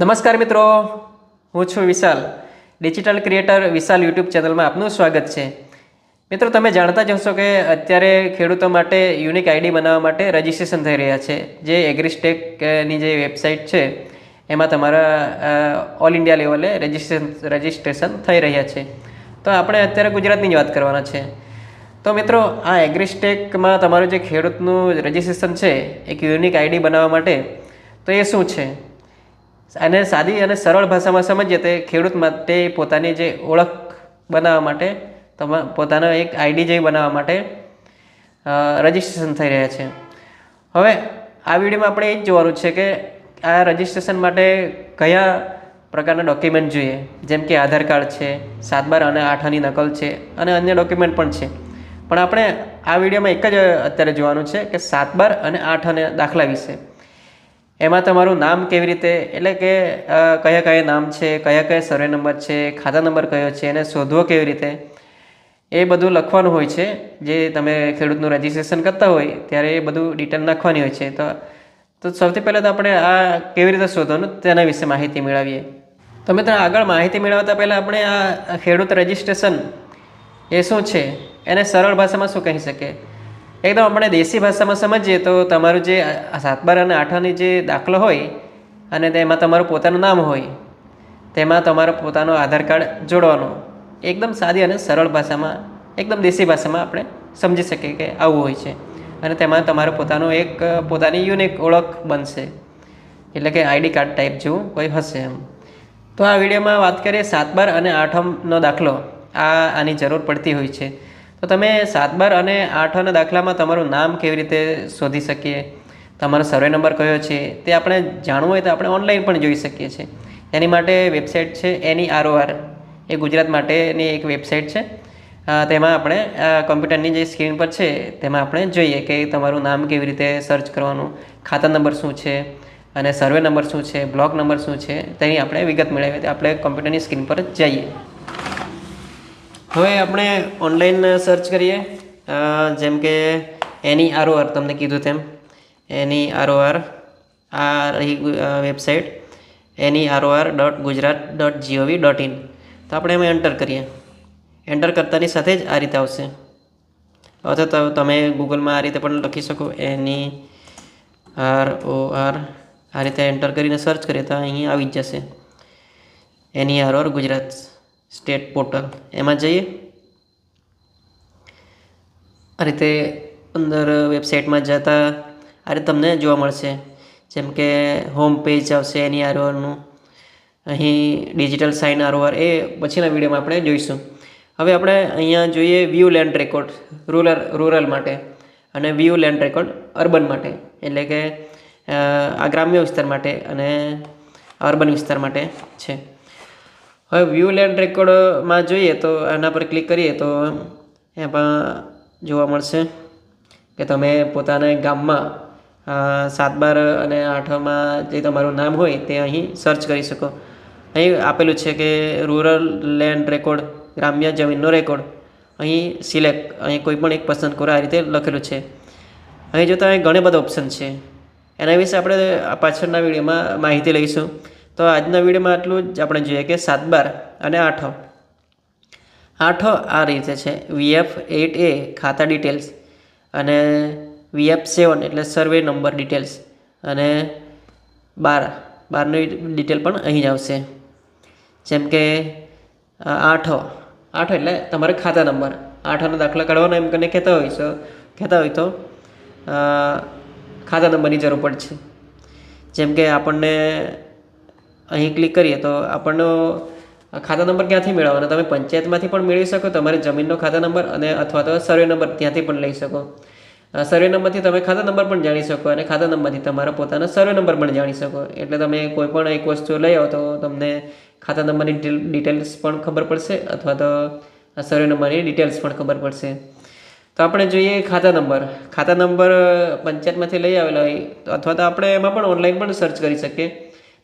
નમસ્કાર મિત્રો, હું છું Vishal. Digital creator Vishal YouTube ચેનલમાં આપનું સ્વાગત છે. મિત્રો, તમે જાણતા જ હશો કે અત્યારે ખેડૂતો માટે યુનિક આઈડી બનાવવા માટે રજિસ્ટ્રેશન થઈ રહ્યા છે. જે એગ્રીસ્ટેકની જે વેબસાઇટ છે, એમાં તમારા ઓલ ઇન્ડિયા લેવલે રજિસ્ટ્રેશન રજિસ્ટ્રેશન થઈ રહ્યા છે. તો આપણે અત્યારે ગુજરાતની જ વાત કરવાના છે. તો મિત્રો, આ એગ્રીસ્ટેકમાં તમારું જે ખેડૂતનું રજિસ્ટ્રેશન છે, એક યુનિક આઈડી બનાવવા માટે, તો એ શું છે? અને સાદી અને સરળ ભાષામાં સમજીએ તો ખેડૂત માટે પોતાની જે ઓળખ બનાવવા માટે, તમા, પોતાનો એક આઈડી જેવી બનાવવા માટે રજિસ્ટ્રેશન થઈ રહ્યા છે. હવે આ વિડીયોમાં આપણે એ જ જોવાનું છે કે આ રજિસ્ટ્રેશન માટે કયા પ્રકારના ડોક્યુમેન્ટ જોઈએ? જેમ કે આધાર કાર્ડ છે, સાત બાર અને આઠની નકલ છે અને અન્ય ડોક્યુમેન્ટ પણ છે. પણ આપણે આ વિડીયોમાં એક જ અત્યારે જોવાનું છે કે સાત બાર અને આઠ અને દાખલા વિશે. એમાં તમારું નામ કેવી રીતે, એટલે કે કયા કયા નામ છે, કયા કયા સર્વે નંબર છે, ખાતા નંબર કયો છે, એને શોધવો કેવી રીતે? એ બધું લખવાનું હોય છે. જે તમે ખેડૂતનું રજિસ્ટ્રેશન કરતા હોય, ત્યારે એ બધું ડિટેલ નાખવાની હોય છે. તો તો સૌથી પહેલાં તો આપણે આ કેવી રીતે શોધવાનું, તેના વિશે માહિતી મેળવીએ. તો મિત્રો, આગળ માહિતી મેળવતા પહેલાં આપણે આ ખેડૂત રજિસ્ટ્રેશન એ શું છે? એને સરળ ભાષામાં શું કહી શકીએ? એકદમ આપણે દેશી ભાષામાં સમજીએ તો તમારું જે સાતબાર સાત બાર અને આઠની જે દાખલો હોય અને તેમાં તમારું પોતાનું નામ હોય, તેમાં તમારો પોતાનો આધાર કાર્ડ જોડવાનો, એકદમ સાદી અને સરળ ભાષામાં, એકદમ દેશી ભાષામાં આપણે સમજી શકીએ કે આવું હોય છે. અને તેમાં તમારો પોતાનું એક, પોતાની યુનિક ઓળખ બનશે. એટલે કે આઈડી કાર્ડ ટાઈપ જેવું કોઈ હશે એમ. તો આ વિડીયોમાં વાત કરીએ સાત બાર અને આઠમનો દાખલો. આ આની જરૂર પડતી હોય છે. તો તમે સાત બાર અને આઠના દાખલામાં તમારું નામ કેવી રીતે શોધી શકીએ? તમારો સર્વે નંબર કયો છે? તે આપણે જાણવું હોય તો આપણે ઓનલાઈન પણ જોઈ શકીએ છીએ. એની માટે વેબસાઇટ છે એની આરઓઆર એ ગુજરાત માટેની એક વેબસાઇટ છે. તેમાં આપણે કમ્પ્યુટરની જે સ્ક્રીન પર છે, તેમાં આપણે જોઈએ કે તમારું નામ કેવી રીતે સર્ચ કરવાનું, ખાતા નંબર શું છે, અને સર્વે નંબર શું છે બ્લોક નંબર શું છે, તેની આપણે વિગત મેળવીએ આપણે કમ્પ્યુટરની સ્ક્રીન પર જઈએ. હવે આપણે ઓનલાઈન સર્ચ કરીએ. જેમ કે એની આરઓઆર તમને કીધું તેમ. એની આરઓઆર, આ રહી website any ROR dot Gujarat dot GOV dot in તો આપણે એમાં એન્ટર કરીએ. એન્ટર કરતાની સાથે જ આ રીતે આવશે. અથવા તો તમે ગૂગલમાં આ રીતે પણ લખી શકો. એની આર ઓ આર આ રીતે એન્ટર કરીને સર્ચ કરીએ તો અહીં આવી જ જશે. Any R OR Gujarat. State portal. એમાં જઈએ. આ રીતે અંદર વેબસાઇટમાં જતા આ રીતે તમને જોવા મળશે. જેમ કે હોમ પેજ આવશે એની આરઓઆરનું. અહીં ડિજિટલ સાઇન આરઓઆર એ પછીના વિડીયોમાં આપણે જોઈશું. હવે આપણે અહીંયા જોઈએ view land record rural rural માટે અને વ્યૂ લેન્ડ રેકોર્ડ અર્બન માટે. એટલે કે આ ગ્રામ્ય વિસ્તાર માટે અને અર્બન વિસ્તાર માટે છે. હવે વ્યૂ લેન્ડ રેકોર્ડમાં જોઈએ તો આના પર ક્લિક કરીએ તો એમાં જોવા મળશે કે તમે પોતાના ગામમાં સાત બાર અને આઠમાં જે તમારું નામ હોય તે અહીં સર્ચ કરી શકો. અહીં આપેલું છે કે રૂરલ લેન્ડ રેકોર્ડ ગ્રામ્ય જમીનનો રેકોર્ડ અહીં સિલેક્ટ અહીં કોઈ પણ એક પસંદ કરો, આ રીતે લખેલું છે. અહીં જોતા અહીં ઘણા બધા ઓપ્શન છે. એના વિશે આપણે પાછળના વિડીયોમાં માહિતી લઈશું. તો આજના વિડીયોમાં આટલું જ. આપણે જોઈએ કે સાત બાર અને આઠો. આઠો આ રીતે છે. વીએફ એટ એ ખાતા ડિટેલ્સ અને વીએફ સેવન એટલે સર્વે નંબર ડિટેલ્સ અને બાર. બારની ડિટેલ પણ અહીં જ આવશે. જેમ કે આઠો. આઠો એટલે તમારે ખાતા નંબર. આઠનો દાખલા કાઢવાનો એમ કરીને કહેતા હોય તો કહેતા હોય તો ખાતા નંબરની જરૂર પડશે. જેમ કે આપણને અહીં ક્લિક કરીએ તો આપણનો ખાતા નંબર ક્યાંથી મેળવવાનો? તમે પંચાયતમાંથી પણ મેળવી શકો, તમારે જમીનનો ખાતા નંબર અને અથવા તો સર્વે નંબર ત્યાંથી પણ લઈ શકો. સર્વે નંબરથી તમે ખાતા નંબર પણ જાણી શકો અને ખાતા નંબરથી તમારા પોતાના સર્વે નંબર પણ જાણી શકો. એટલે તમે કોઈ પણ એક વસ્તુ લઈ આવો તો તમને ખાતા નંબરની ડિટેલ્સ પણ ખબર પડશે અથવા તો સર્વે નંબરની ડિટેલ્સ પણ ખબર પડશે. તો આપણે જોઈએ ખાતા નંબર. ખાતા નંબર પંચાયતમાંથી લઈ આવેલા હોય, અથવા તો આપણે એમાં પણ ઓનલાઈન પણ સર્ચ કરી શકીએ.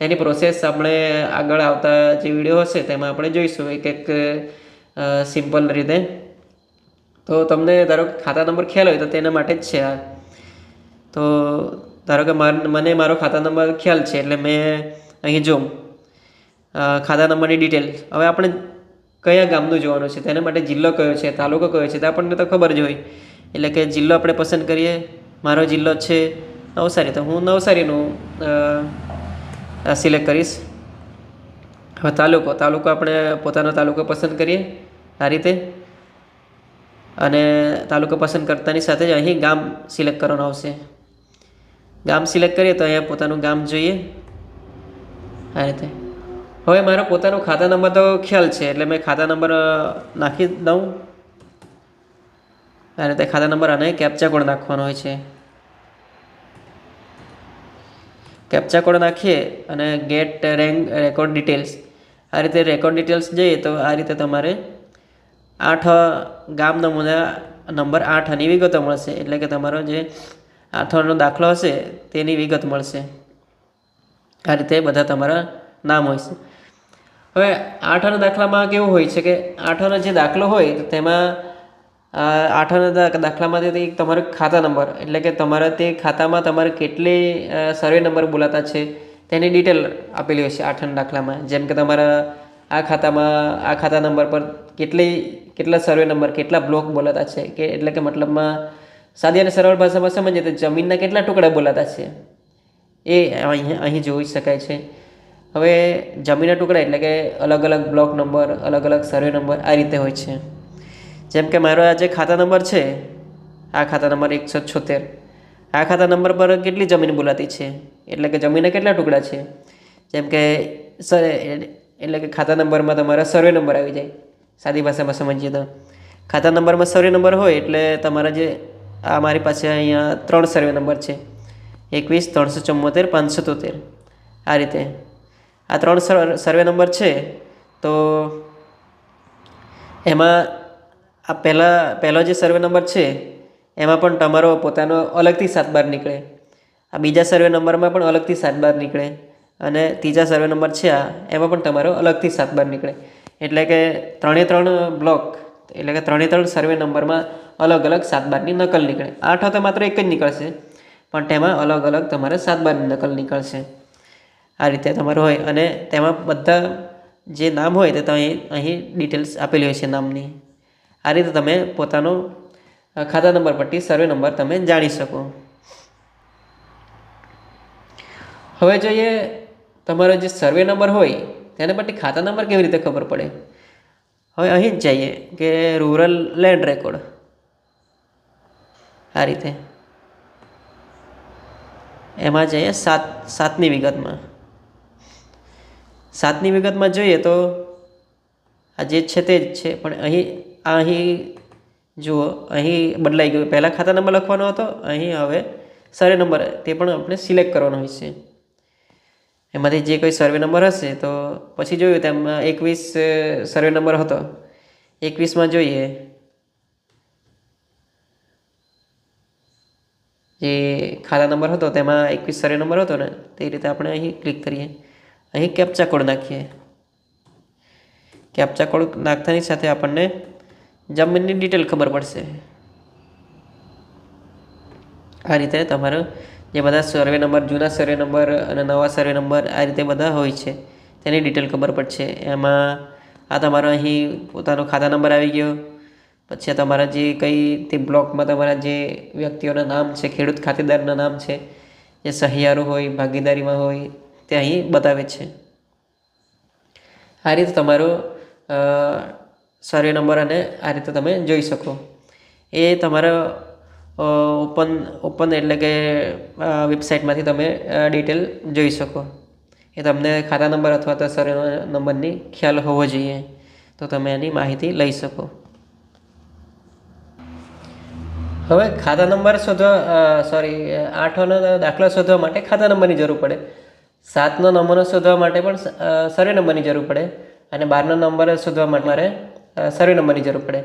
તેની પ્રોસેસ આપણે આગળ આવતા જે વીડિયો હશે તેમાં આપણે જોઈશું. એક એક સિમ્પલ રીતે. તો તમને ધારો ખાતા નંબર ખ્યાલ હોય તો તેના માટે જ છે આ. તો ધારો કે મને મારો ખાતા નંબર ખ્યાલ છે એટલે મેં અહીં જો ખાતા નંબરની ડિટેલ હવે આપણે કયા ગામનું જોવાનું છે? તેના માટે જિલ્લો કયો છે? તાલુકો કયો છે? તે આપણને તો ખબર જ હોય. એટલે કે જિલ્લો આપણે પસંદ કરીએ. મારો જિલ્લો છે નવસારી. તો હું નવસારીનું સિલેક્ટ કરીશ. હવે તાલુકો તાલુકો આપણે પોતાનો તાલુકો પસંદ કરીએ આ રીતે. અને તાલુકો પસંદ કરતાની સાથે જ અહીં ગામ સિલેક્ટ કરવાનું આવશે. ગામ સિલેક્ટ કરીએ તો અહીંયા પોતાનું ગામ જોઈએ. આ રીતે. હવે મારો પોતાનો ખાતા નંબર તો ખ્યાલ છે, એટલે મેં ખાતા નંબર નાખી દઉં. આ રીતે ખાતા નંબર અને કેપ્ચા કોડ નાખવાનો હોય છે. કેપ્ચા કોડ નાખીએ અને ગેટ રેન્ક રેકોર્ડ ડિટેલ્સ આ રીતે રેકોર્ડ ડિટેલ્સ જઈએ તો આ રીતે તમારે આઠ ગામ નમૂના નંબર આઠ આની વિગતો મળશે. એટલે કે તમારો જે આઠનો દાખલો હશે તેની વિગત મળશે. આ રીતે બધા તમારા નામ હોય છે. હવે આઠના દાખલામાં કેવું હોય છે કે આઠનો જે દાખલો હોય તેમાં આઠના દાખલામાંથી તે તમારો ખાતા નંબર, એટલે કે તમારા તે ખાતામાં તમારે કેટલી સર્વે નંબર બોલાતા છે, તેની ડિટેલ આપેલી હોય છે આઠના દાખલામાં. જેમ કે તમારા આ ખાતામાં, આ ખાતા નંબર પર કેટલી, કેટલા સર્વે નંબર કેટલા બ્લોક બોલાતા છે, કે એટલે કે મતલબમાં સાદી અને સરળ ભાષામાં સમજીએ તો જમીનના કેટલા ટુકડા બોલાતા છે, એ અહીં અહીં જોઈ શકાય છે. હવે જમીનના ટુકડા એટલે કે અલગ અલગ બ્લોક નંબર અલગ અલગ સર્વે નંબર આ રીતે હોય છે. જેમ કે મારો આ જે ખાતા નંબર છે, આ ખાતા નંબર એકસો છોતેર. આ ખાતા નંબર પર કેટલી જમીન બોલાતી છે? એટલે કે જમીનના કેટલા ટુકડા છે? જેમ કે સર, એટલે કે ખાતા નંબરમાં તમારા સર્વે નંબર આવી જાય. સાદી ભાષામાં સમજીએ તો. ખાતા નંબરમાં સર્વે નંબર હોય એટલે તમારા જે, આ મારી પાસે અહીંયા ત્રણ સર્વે નંબર છે. એકવીસ, ત્રણસો ચુમ્મોતેર પાંચસો તોતેર. આ રીતે. આ ત્રણ સર- સર્વે નંબર છે, તો એમાં આ પહેલાં, પહેલો જે સર્વે નંબર છે, એમાં પણ તમારો પોતાનો અલગથી સાત બાર નીકળે. આ બીજા સર્વે નંબરમાં પણ અલગથી સાત બાર નીકળે. અને ત્રીજા સર્વે નંબર છે આ, એમાં પણ તમારો અલગથી સાત બાર નીકળે. એટલે કે ત્રણે ત્રણ બ્લોક એટલે કે ત્રણે ત્રણ સર્વે નંબરમાં અલગ અલગ સાત બારની નકલ નીકળે. આઠ તો માત્ર એક જ નીકળશે, પણ તેમાં અલગ અલગ તમારે સાત બારની નકલ નીકળશે. આ રીતે તમારું હોય. અને તેમાં બધા જે નામ હોય તે અહીં અહીં ડિટેલ્સ આપેલી હોય છે નામની. આ રીતે તમે પોતાનો ખાતા નંબર પરથી સર્વે નંબર તમે જાણી શકો. હવે જોઈએ તમારો જે સર્વે નંબર હોય, તેને પરથી ખાતા નંબર કેવી રીતે ખબર પડે? હવે અહીં જ જઈએ કે રૂરલ લેન્ડ રેકોર્ડ. આ રીતે. એમાં જઈએ સાત સાતની વિગતમાં. સાતની વિગતમાં જોઈએ તો આ જે છે તે જ છે, પણ અહીં આ અહીં જુઓ અહીં બદલાઈ ગયું, પહેલાં ખાતા નંબર લખવાનો હતો, અહીં હવે સર્વે નંબર, તે પણ આપણે સિલેક્ટ કરવાનો હોય છે. એમાંથી જે કોઈ સર્વે નંબર હશે, તો પછી જોયું તેમાં એકવીસ સર્વે નંબર હતો. એકવીસમાં જોઈએ. જે ખાતા નંબર હતો, તેમાં એકવીસ સર્વે નંબર હતો ને, તે રીતે આપણે અહીં ક્લિક કરીએ. અહીં કેપ્ચા કોડ નાખીએ. કેપ્ચા કોડ નાખતાની સાથે આપણને જમીનની ડિટેલ ખબર પડશે. આ રીતે તમારો જે બધા સર્વે નંબર જૂના સર્વે નંબર અને નવા સર્વે નંબર આ રીતે બધા હોય છે, તેની ડિટેલ ખબર પડશે. એમાં આ તમારો અહીં પોતાનો ખાતા નંબર આવી ગયો. પછી તમારા જે કંઈ તે બ્લોકમાં તમારા જે વ્યક્તિઓના નામ છે, ખેડૂત ખાતેદારના નામ છે, જે સહિયારો હોય, ભાગીદારીમાં હોય, તે અહીં બતાવે છે. આ રીતે તમારો સર્વે નંબર અને આ રીતે તમે જોઈ શકો. એ તમારા ઓપન ઓપન એટલે કે વેબસાઇટમાંથી તમે ડિટેલ જોઈ શકો. એ તમને ખાતા નંબર અથવા તો સર્વે નંબરની ખ્યાલ હોવો જોઈએ. તો તમે એની માહિતી લઈ શકો. હવે ખાતા નંબર શોધવા સોરી આઠનો દાખલો શોધવા માટે ખાતા નંબરની જરૂર પડે. સાતનો નંબરો શોધવા માટે પણ સર્વે નંબરની જરૂર પડે. અને બારનો નંબર શોધવા માટે મારે સર્વે નંબરની જરૂર પડે.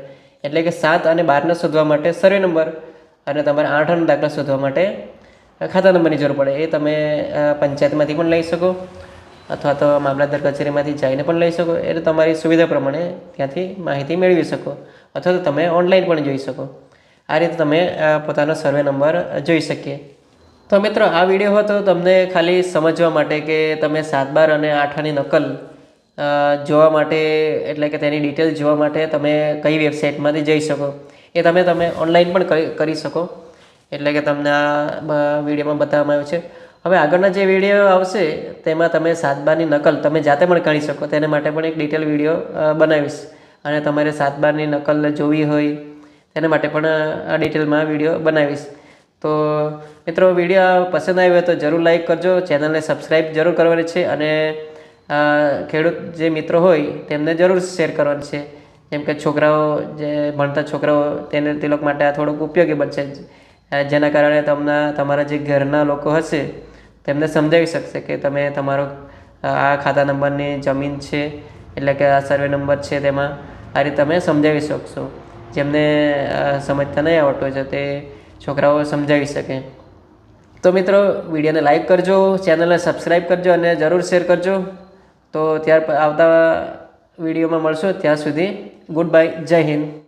એટલે કે સાત અને બારને શોધવા માટે સર્વે નંબર અને તમારે આઠનો દાખલો શોધવા માટે ખાતા નંબરની જરૂર પડે. એ તમે પંચાયતમાંથી પણ લઈ શકો અથવા તો મામલતદાર કચેરીમાંથી જઈને પણ લઈ શકો. એટલે તમારી સુવિધા પ્રમાણે ત્યાંથી માહિતી મેળવી શકો અથવા તો તમે ઓનલાઈન પણ જોઈ શકો. આ રીતે તમે પોતાનો સર્વે નંબર જોઈ શકીએ. તો મિત્રો, આ વીડિયો હતો. તમને ખાલી સમજવા માટે કે તમે સાત બાર અને આઠની નકલ જોવા માટે, એટલે કે તેની ડિટેલ જોવા માટે તમે કઈ વેબસાઇટમાંથી જઈ શકો? એ તમે તમે ઓનલાઈન પણ કરી શકો. એટલે કે તમને આ વિડીયોમાં બતાવવામાં આવ્યું છે. હવે આગળના જે વીડિયો આવશે, તેમાં તમે સાત બારની નકલ તમે જાતે પણ કરી શકો. તેને માટે પણ એક ડિટેલ વીડિયો બનાવીશ. અને તમારે સાત બારની નકલ જોવી હોય, તેના માટે પણ આ ડિટેલમાં વીડિયો બનાવીશ. તો, મિત્રો, વીડિયો પસંદ આવ્યો તો જરૂર લાઈક કરજો. ચેનલને સબસ્ક્રાઈબ જરૂર કરવાની છે. અને ખેડૂત જે મિત્રો હોય તેમને જરૂર શેર કરવાનું છે. જેમ કે છોકરાઓ જે ભણતા છોકરાઓ તેને, તે લોકો માટે આ થોડુંક ઉપયોગી બનશે. જેના કારણે તમને, તમારા જે ઘરના લોકો હશે તેમને સમજાવી શકશે કે તમે તમારો આ ખાતા નંબરની જમીન છે, એટલે કે આ સર્વે નંબર છે તેમાં આ રીતે તમે સમજાવી શકશો. જેમને સમજતા નહીં આવડતું છે તે છોકરાઓ સમજાવી શકે. તો મિત્રો, વિડીયોને લાઈક કરજો ચેનલને સબસ્ક્રાઈબ કરજો અને જરૂર શેર કરજો. તો ત્યાર આવતા વિડીયોમાં મળશો ત્યાં સુધી ગુડ બાય જય હિન્દ.